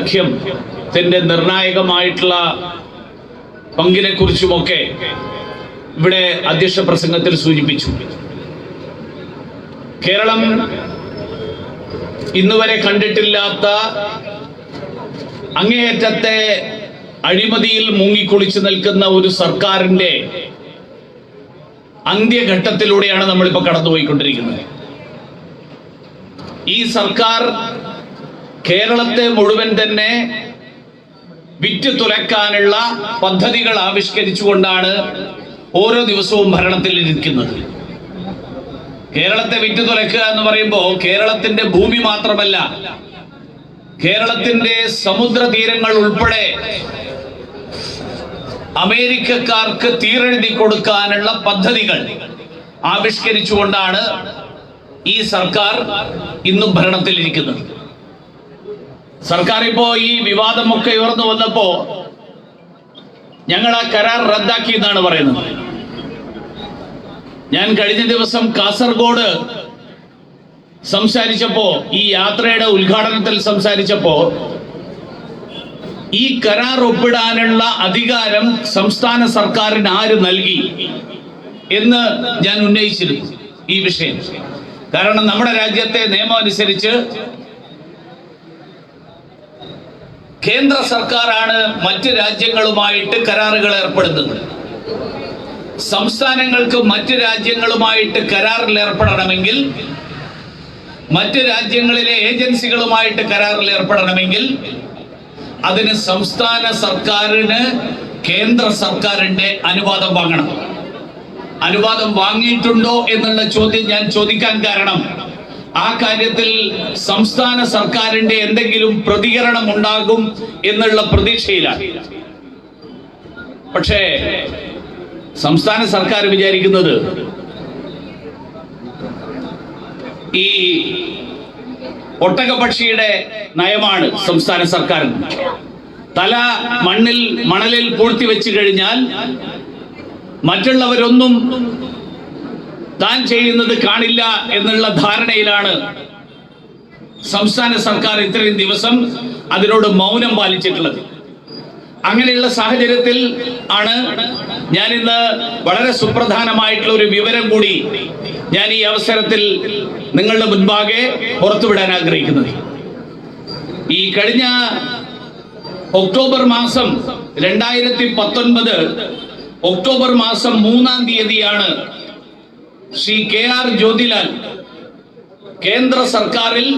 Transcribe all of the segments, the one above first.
സഖ്യത്തിന്റെ നിർണായകമായിട്ടുള്ള പങ്കിനെ കുറിച്ചുമൊക്കെ ഇവിടെ അധ്യക്ഷ പ്രസംഗത്തിൽ സൂചിപ്പിച്ചു. കേരളം ഇന്നുവരെ കണ്ടിട്ടില്ലാത്ത അങ്ങേയറ്റത്തെ അഴിമതിയിൽ മുങ്ങിക്കുളിച്ചു നിൽക്കുന്ന ഒരു സർക്കാരിന്റെ അന്ത്യഘട്ടത്തിലൂടെയാണ് നമ്മളിപ്പോൾ കടന്നുപോയിക്കൊണ്ടിരിക്കുന്നത്. ഈ സർക്കാർ കേരളത്തെ മുഴുവൻ തന്നെ വിറ്റ് തുലക്കാനുള്ള പദ്ധതികൾ ആവിഷ്കരിച്ചുകൊണ്ടാണ് ഓരോ ദിവസവും ഭരണത്തിൽ ഇരിക്കുന്നത്. കേരളത്തെ വിറ്റ് തുലക്കുക എന്ന് പറയുമ്പോൾ കേരളത്തിന്റെ ഭൂമി മാത്രമല്ല കേരളത്തിന്റെ സമുദ്ര തീരങ്ങൾ ഉൾപ്പെടെ അമേരിക്കക്കാർക്ക് തീരെഴുതി കൊടുക്കാനുള്ള പദ്ധതികൾ ആവിഷ്കരിച്ചുകൊണ്ടാണ് ഈ സർക്കാർ ഇന്നും ഭരണത്തിലിരിക്കുന്നത്. സർക്കാർ ഇപ്പോ ഈ വിവാദമൊക്കെ ഉയർന്നു വന്നപ്പോ ഞങ്ങൾ ആ കരാർ റദ്ദാക്കി എന്നാണ് പറയുന്നത്. ഞാൻ കഴിഞ്ഞ ദിവസം കാസർഗോഡ് സംസാരിച്ചപ്പോ ഈ യാത്രയുടെ ഉദ്ഘാടനത്തിൽ സംസാരിച്ചപ്പോ ഈ കരാർ ഒപ്പിടാനുള്ള അധികാരം സംസ്ഥാന സർക്കാരിന് ആര് നൽകി എന്ന് ഞാൻ ഉന്നയിച്ചിരുന്നു ഈ വിഷയം. കാരണം നമ്മുടെ രാജ്യത്തെ നിയമം അനുസരിച്ച് കേന്ദ്ര സർക്കാരാണ് മറ്റ് രാജ്യങ്ങളുമായിട്ട് കരാറുകൾ ഏർപ്പെടുത്തുന്നത്. സംസ്ഥാനങ്ങൾക്ക് മറ്റ് രാജ്യങ്ങളുമായിട്ട് കരാറിൽ ഏർപ്പെടണമെങ്കിൽ മറ്റ് രാജ്യങ്ങളിലെ ഏജൻസികളുമായിട്ട് കരാറിൽ ഏർപ്പെടണമെങ്കിൽ അതിന് സംസ്ഥാന സർക്കാരിന് കേന്ദ്ര സർക്കാരിന്റെ അനുവാദം വാങ്ങണം. അനുവാദം വാങ്ങിയിട്ടുണ്ടോ എന്നുള്ള ചോദ്യം ഞാൻ ചോദിക്കാൻ കാരണം ആ കാര്യത്തിൽ സംസ്ഥാന സർക്കാരിന്റെ എന്തെങ്കിലും പ്രതികരണം ഉണ്ടാകും എന്നുള്ള പ്രതീക്ഷയിലാണ്. പക്ഷേ സംസ്ഥാന സർക്കാർ വിചാരിക്കുന്നത് ഈ ഒട്ടകപക്ഷിയുടെ നയമാണ് സംസ്ഥാന സർക്കാർ തല മണ്ണിൽ മണലിൽ പൂഴ്ത്തി വെച്ചു കഴിഞ്ഞാൽ മറ്റുള്ളവരൊന്നും താൻ ചെയ്യുന്നത് കാണില്ല എന്നുള്ള ധാരണയിലാണ് സംസ്ഥാന സർക്കാർ ഇത്രയും ദിവസം അതിനോട് മൗനം പാലിച്ചിട്ടുള്ളത്. അങ്ങനെയുള്ള സാഹചര്യത്തിൽ ആണ് ഞാൻ ഇന്ന് വളരെ സുപ്രധാനമായിട്ടുള്ള ഒരു വിവരം കൂടി ഞാൻ ഈ അവസരത്തിൽ നിങ്ങളുടെ മുൻപാകെ പുറത്തുവിടാൻ ആഗ്രഹിക്കുന്നത്. ഈ കഴിഞ്ഞ ഒക്ടോബർ മാസം രണ്ടായിരത്തി പത്തൊൻപത് ഒക്ടോബർ മാസം മൂന്നാം തീയതിയാണ് ശ്രീ കെ ആർ ജ്യോതിലാൽ കേന്ദ്ര സർക്കാരിൽ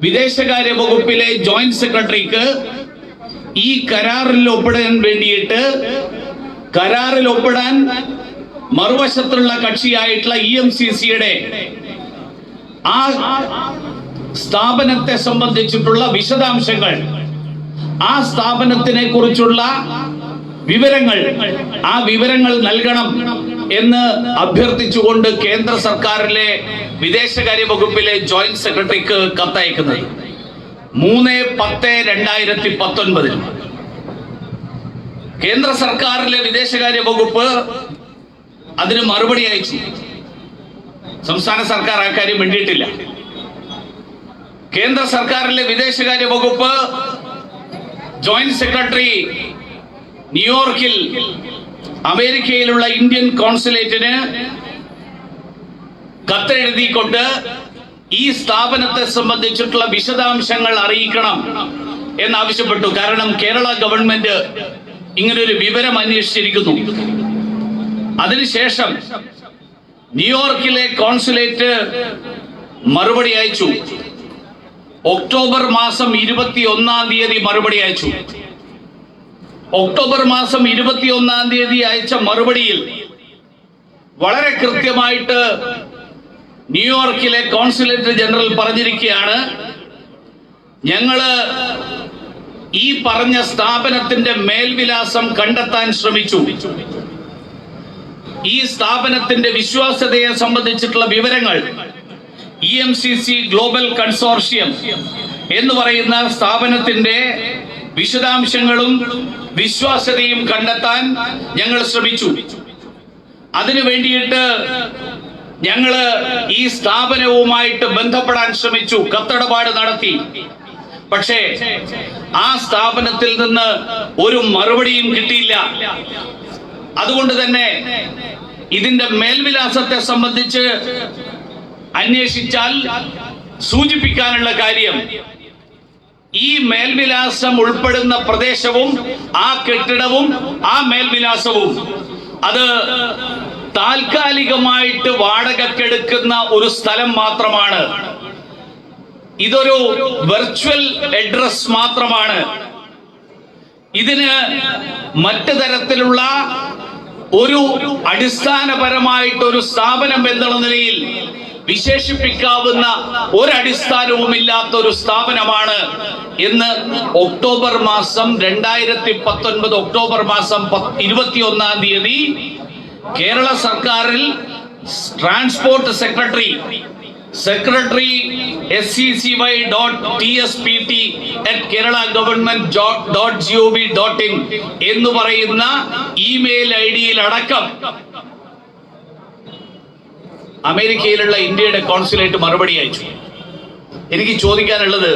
വിദേശകാര്യ വകുപ്പിലെ ജോയിന്റ് സെക്രട്ടറിക്ക് ഈ കരാറിൽ ഒപ്പിടാൻ വേണ്ടിയിട്ട് കരാറിൽ ഒപ്പിടാൻ മറുവശത്തുള്ള കക്ഷിയായിട്ടുള്ള ഇ എം സി സിയുടെ ആ സ്ഥാപനത്തെ സംബന്ധിച്ചിട്ടുള്ള വിശദാംശങ്ങൾ ആ സ്ഥാപനത്തിനെ കുറിച്ചുള്ള വിവരങ്ങൾ ആ വിവരങ്ങൾ നൽകണം. എന്ന് അഭ്യർത്ഥിച്ചുകൊണ്ട് കേന്ദ്ര സർക്കാരിലെ വിദേശകാര്യ വകുപ്പിലെ ജോയിന്റ് സെക്രട്ടറിക്ക് കത്തയക്കുന്നത്. മൂന്ന് പത്ത് രണ്ടായിരത്തി പത്തൊൻപതിൽ. കേന്ദ്ര സർക്കാരിലെ വിദേശകാര്യ വകുപ്പ് അതിന് മറുപടി അയച്ചു. സംസ്ഥാന സർക്കാർ ആ കാര്യം വേണ്ടിയിട്ടില്ല കേന്ദ്ര സർക്കാരിലെ വിദേശകാര്യ വകുപ്പ് ജോയിന്റ് സെക്രട്ടറി ന്യൂയോർക്കിൽ അമേരിക്കയിലുള്ള ഇന്ത്യൻ കോൺസുലേറ്റിന് കത്തെഴുതിക്കൊണ്ട് ഈ സ്ഥാപനത്തെ സംബന്ധിച്ചിട്ടുള്ള വിശദാംശങ്ങൾ അറിയിക്കണം എന്നാവശ്യപ്പെട്ടു. കാരണം കേരള ഗവൺമെന്റ് ഇങ്ങനൊരു വിവരം അന്വേഷിച്ചിരിക്കുന്നു. അതിനുശേഷം ന്യൂയോർക്കിലെ കോൺസുലേറ്റ് മറുപടി അയച്ചു. ഒക്ടോബർ മാസം ഇരുപത്തി ഒന്നാം തീയതി മറുപടി അയച്ചു. ഒക്ടോബർ മാസം ഇരുപത്തി ഒന്നാം തീയതി അയച്ച മറുപടിയിൽ വളരെ കൃത്യമായിട്ട് ന്യൂയോർക്കിലെ കോൺസുലേറ്റ് ജനറൽ പറഞ്ഞിരിക്കുകയാണ് ഞങ്ങൾ ഈ പറഞ്ഞ സ്ഥാപനത്തിന്റെ മേൽവിലാസം കണ്ടെത്താൻ ശ്രമിച്ചു. ഈ സ്ഥാപനത്തിന്റെ വിശ്വാസ്യതയെ സംബന്ധിച്ചിട്ടുള്ള വിവരങ്ങൾ E M C C global consortium എന്ന് പറയുന്ന സ്ഥാപനത്തിന്റെ വിശദാംശങ്ങളും വിശ്വാസ്യതയും കണ്ടെത്താൻ ഞങ്ങൾ ശ്രമിച്ചു. അതിനു വേണ്ടിയിട്ട് ഞങ്ങൾ ഈ സ്ഥാപനവുമായിട്ട് ബന്ധപ്പെടാൻ ശ്രമിച്ചു കത്തടപാട് നടത്തി. പക്ഷേ ആ സ്ഥാപനത്തിൽ നിന്ന് ഒരു മറുപടിയും കിട്ടിയില്ല. അതുകൊണ്ട് തന്നെ ഇതിന്റെ മേൽവിലാസത്തെ സംബന്ധിച്ച് അന്വേഷിച്ചാൽ സൂചിപ്പിക്കാനുള്ള കാര്യം ഈ മേൽവിലാസം ഉൾപ്പെടുന്ന പ്രദേശവും ആ കെട്ടിടവും ആ മേൽവിലാസവും അത് താൽക്കാലികമായിട്ട് വാടകക്കെടുക്കുന്ന ഒരു സ്ഥലം മാത്രമാണ്. ഇതൊരു വെർച്വൽ അഡ്രസ് മാത്രമാണ്. ഇതിന് മറ്റു തരത്തിലുള്ള ഒരു അടിസ്ഥാനപരമായിട്ട് ഒരു സ്ഥാപനം എന്നുള്ള നിലയിൽ വിശേഷിപ്പിക്കാവുന്ന ഒരടിസ്ഥാനവും ഇല്ലാത്ത ഒരു സ്ഥാപനമാണ് എന്ന് ഒക്ടോബർ മാസം രണ്ടായിരത്തി പത്തൊൻപത് ഒക്ടോബർ മാസം ഇരുപത്തി ഒന്നാം തീയതി കേരള സർക്കാരിൽ transport secretary secretary S C C Y dot T S P T at Kerala government dot G O V dot in എന്ന് പറയുന്ന ഇമെയിൽ ഐ ഡിയിൽ അടക്കം അമേരിക്കയിലുള്ള ഇന്ത്യയുടെ കോൺസുലേറ്റ് മറുപടി അയച്ചു. എനിക്ക് ചോദിക്കാനുള്ളത്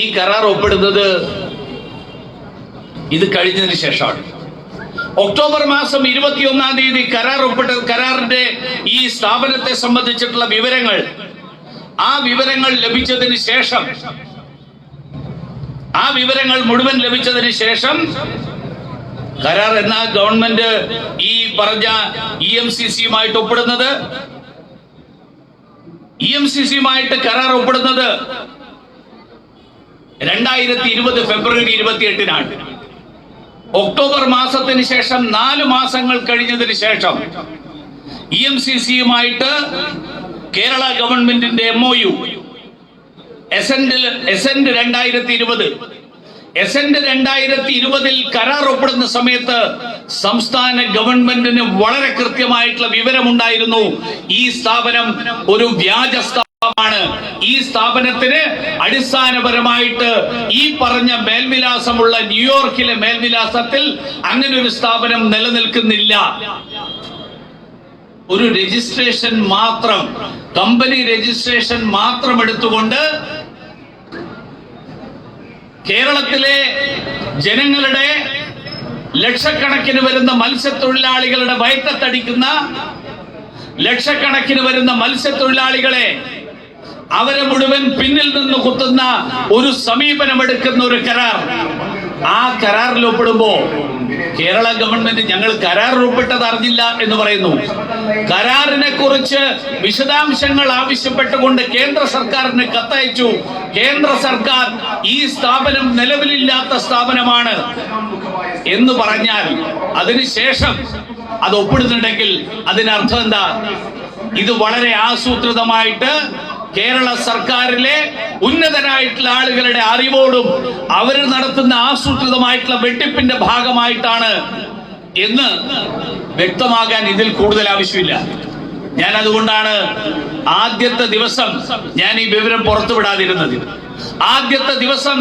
ഈ കരാർ ഒപ്പിടുന്നത് ഇത് കഴിഞ്ഞതിന് ശേഷമാണ്. ഒക്ടോബർ മാസം ഇരുപത്തിയൊന്നാം തീയതി കരാർ ഒപ്പിട്ട കരാറിന്റെ ഈ സ്ഥാപനത്തെ സംബന്ധിച്ചിട്ടുള്ള വിവരങ്ങൾ ആ വിവരങ്ങൾ ലഭിച്ചതിന് ശേഷം ആ വിവരങ്ങൾ മുഴുവൻ ലഭിച്ചതിന് ശേഷം കരാർ എന്ന ഗവൺമെന്റ് ഈ പറഞ്ഞ ഇ എം സി സിയുമായിട്ട് ഒപ്പിടുന്നത്? ഇ എം സി സിയുമായിട്ട് കരാർ ഒപ്പിടുന്നത് രണ്ടായിരത്തി ഇരുപത് ഫെബ്രുവരി ഇരുപത്തി എട്ടിനാണ് ഒക്ടോബർ മാസത്തിന് ശേഷം നാല് മാസങ്ങൾ കഴിഞ്ഞതിന് ശേഷം ഇ എം സി സിയുമായിട്ട് കേരള ഗവൺമെന്റിന്റെ എം ഒ യു എസെന്റ് എസെന്റ് രണ്ടായിരത്തി ഇരുപത് എസെന്റ് രണ്ടായിരത്തി ഇരുപതിൽ കരാർ ഒപ്പിടുന്ന സമയത്ത് സംസ്ഥാന ഗവൺമെന്റിന് വളരെ കൃത്യമായിട്ടുള്ള വിവരമുണ്ടായിരുന്നു. ഈ സ്ഥാപനം ഒരു വ്യാജ സ്ഥാപനമാണ്. ഈ സ്ഥാപനത്തിന് അടിസ്ഥാനപരമായിട്ട് ഈ പറഞ്ഞ മേൽവിലാസമുള്ള ന്യൂയോർക്കിലെ മേൽവിലാസത്തിൽ അങ്ങനെ ഒരു സ്ഥാപനം നിലനിൽക്കുന്നില്ല. ഒരു രജിസ്ട്രേഷൻ മാത്രം കമ്പനി രജിസ്ട്രേഷൻ മാത്രം എടുത്തുകൊണ്ട് കേരളത്തിലെ ജനങ്ങളുടെ ലക്ഷക്കണക്കിന് വരുന്ന മത്സ്യത്തൊഴിലാളികളുടെ വയറ്റത്തടിക്കുന്ന ലക്ഷക്കണക്കിന് വരുന്ന മത്സ്യത്തൊഴിലാളികളെ അവരെ മുഴുവൻ പിന്നിൽ നിന്ന് കുത്തുന്ന ഒരു സമീപനം എടുക്കുന്ന ഒരു കരാർ. ആ കരാറിൽ ഒപ്പിടുമ്പോ കേരള ഗവൺമെന്റ് ഞങ്ങൾ കരാർ ഒപ്പിട്ടത് അറിഞ്ഞില്ല എന്ന് പറയുന്നു. കരാറിനെ കുറിച്ച് വിശദാംശങ്ങൾ ആവശ്യപ്പെട്ടുകൊണ്ട് കേന്ദ്ര സർക്കാരിന് കത്തയച്ചു. കേന്ദ്ര സർക്കാർ ഈ സ്ഥാപനം നിലവിലില്ലാത്ത സ്ഥാപനമാണ് എന്ന് പറഞ്ഞാൽ അതിനുശേഷം അത് ഒപ്പിടുന്നുണ്ടെങ്കിൽ അതിനർത്ഥം എന്താ? ഇത് വളരെ ആസൂത്രിതമായിട്ട് കേരള സർക്കാരിലെ ഉന്നതരായിട്ടുള്ള ആളുകളുടെ അറിവോടും അവർ നടത്തുന്ന ആസൂത്രിതമായിട്ടുള്ള വെട്ടിപ്പിന്റെ ഭാഗമായിട്ടാണ് എന്ന് വ്യക്തമാകാൻ ഇതിൽ കൂടുതൽ ആവശ്യമില്ല. ഞാൻ അതുകൊണ്ടാണ് ആദ്യത്തെ ദിവസം ഞാൻ ഈ വിവരം പുറത്തുവിടാതിരുന്നത്. ആദ്യത്തെ ദിവസം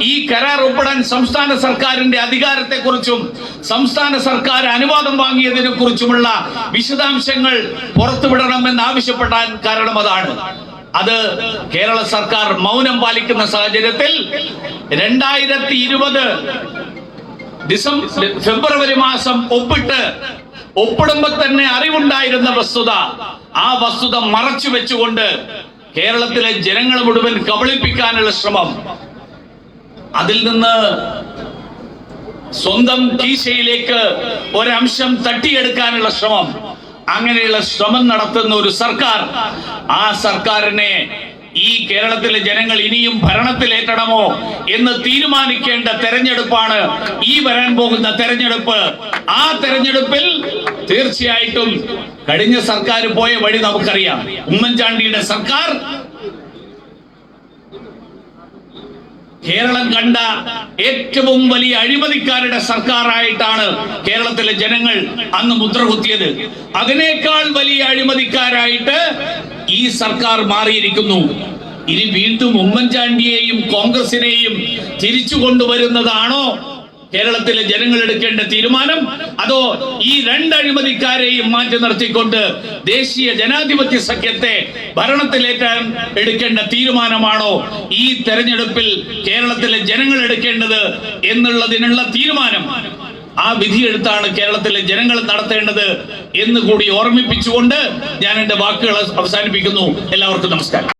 ഈ കരാർ ഒപ്പിടാൻ സംസ്ഥാന സർക്കാരിന്റെ അധികാരത്തെക്കുറിച്ചും സംസ്ഥാന സർക്കാർ അനുവാദം വാങ്ങിയതിനെ കുറിച്ചുമുള്ള വിശദാംശങ്ങൾ പുറത്തുവിടണമെന്ന് ആവശ്യപ്പെടാൻ കാരണം അതാണ്. അത് കേരള സർക്കാർ മൗനം പാലിക്കുന്ന സാഹചര്യത്തിൽ രണ്ടായിരത്തി ഇരുപത് ഡിസംബർ ഫെബ്രുവരി മാസം ഒപ്പിട്ട് ഒപ്പിടുമ്പോ തന്നെ അറിവുണ്ടായിരുന്ന വസ്തുത. ആ വസ്തുത മറച്ചു വെച്ചുകൊണ്ട് കേരളത്തിലെ ജനങ്ങൾ മുഴുവൻ കബളിപ്പിക്കാനുള്ള ശ്രമം. അതിൽ നിന്ന് സ്വന്തം കീശയിലേക്ക് ഒരംശം തട്ടിയെടുക്കാനുള്ള ശ്രമം. അങ്ങനെയുള്ള ശ്രമം നടത്തുന്ന ഒരു സർക്കാർ ആ സർക്കാരിനെ ഈ കേരളത്തിലെ ജനങ്ങൾ ഇനിയും ഭരണത്തിലേറ്റണമോ എന്ന് തീരുമാനിക്കേണ്ട തെരഞ്ഞെടുപ്പാണ് ഈ വരാൻ പോകുന്ന തെരഞ്ഞെടുപ്പ്. ആ തെരഞ്ഞെടുപ്പിൽ തീർച്ചയായിട്ടും കഴിഞ്ഞ സർക്കാർ പോയ വഴി നമുക്കറിയാം. ഉമ്മൻചാണ്ടിയുടെ സർക്കാർ കേരളം കണ്ട ഏറ്റവും വലിയ അഴിമതിക്കാരുടെ സർക്കാരായിട്ടാണ് കേരളത്തിലെ ജനങ്ങൾ അന്ന് മുദ്രകുത്തിയത്. അതിനേക്കാൾ വലിയ അഴിമതിക്കാരായിട്ട് ഈ സർക്കാർ മാറിയിരിക്കുന്നു. ഇനി വീണ്ടും ഉമ്മൻചാണ്ടിയെയും കോൺഗ്രസിനെയും തിരിച്ചു കൊണ്ടുവരുന്നതാണോ കേരളത്തിലെ ജനങ്ങൾ എടുക്കേണ്ട തീരുമാനം അതോ ഈ രണ്ട് അഴിമതിക്കാരെയും മാറ്റി നിർത്തിക്കൊണ്ട് ദേശീയ ജനാധിപത്യ സഖ്യത്തെ ഭരണത്തിലേറ്റാൻ എടുക്കേണ്ട തീരുമാനമാണോ ഈ തെരഞ്ഞെടുപ്പിൽ കേരളത്തിലെ ജനങ്ങൾ എടുക്കേണ്ടത് എന്നുള്ളതിനുള്ള തീരുമാനം? ആ വിധിയെടുത്താണ് കേരളത്തിലെ ജനങ്ങൾ നടത്തേണ്ടത് എന്ന് കൂടി ഓർമ്മിപ്പിച്ചുകൊണ്ട് ഞാൻ എന്റെ വാക്കുകൾ അവസാനിപ്പിക്കുന്നു. എല്ലാവർക്കും നമസ്കാരം.